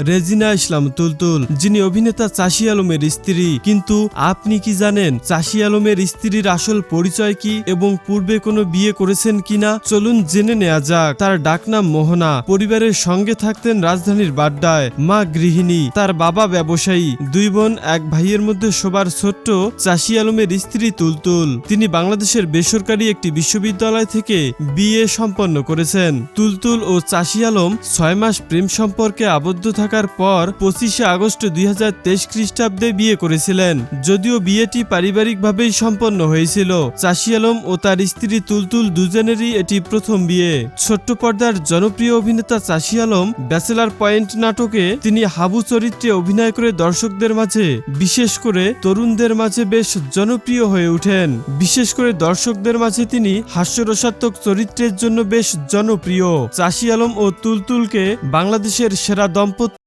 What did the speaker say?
রেজিনা ইসলাম তুলতুল, যিনি অভিনেতা চাষি আলমের স্ত্রী। কিন্তু আপনি কি জানেন চাষি আলমের স্ত্রীর আসল পরিচয় কি এবং পূর্বে কোনো বিয়ে করেছেন কিনা? চলুন জেনে নেওয়া যাক। তার ডাকনাম মোহনা। পরিবারের সঙ্গে থাকতেন রাজধানীর বাড্ডায়। মা গৃহিণী, তার বাবা ব্যবসায়ী। দুই বোন, এক ভাইয়ের মধ্যে সবার ছোট্ট চাষি আলমের স্ত্রী তুলতুল। তিনি বাংলাদেশের বেসরকারি একটি বিশ্ববিদ্যালয় থেকে বিয়ে সম্পন্ন করেছেন। তুলতুল ও চাষি আলম ছয় মাস প্রেম সম্পর্কে আবদ্ধ থাকার পর পঁচিশে আগস্ট দুই হাজার তেইশ খ্রিস্টাব্দে বিয়ে করেছিলেন। যদিও বিয়েটি পারিবারিকভাবেই সম্পন্ন হয়েছিল। চাষি আলম ও তার স্ত্রী তুলতুল দুজনেরই এটি প্রথম বিয়ে। ছোট্ট পর্দার জনপ্রিয় অভিনেতা চাষি আলম ব্যাচেলার পয়েন্ট নাটকে তিনি হাবু চরিত্রে অভিনয় করে দর্শকদের মাঝে, বিশেষ করে তরুণদের মাঝে বেশ জনপ্রিয় হয়ে ওঠেন। বিশেষ করে দর্শকদের মাঝে তিনি হাস্যরসাত্মক চরিত্রের জন্য বেশ জনপ্রিয়। চাষি আলম ও তুলতুলকে বাংলাদেশের সেরা দম্পতি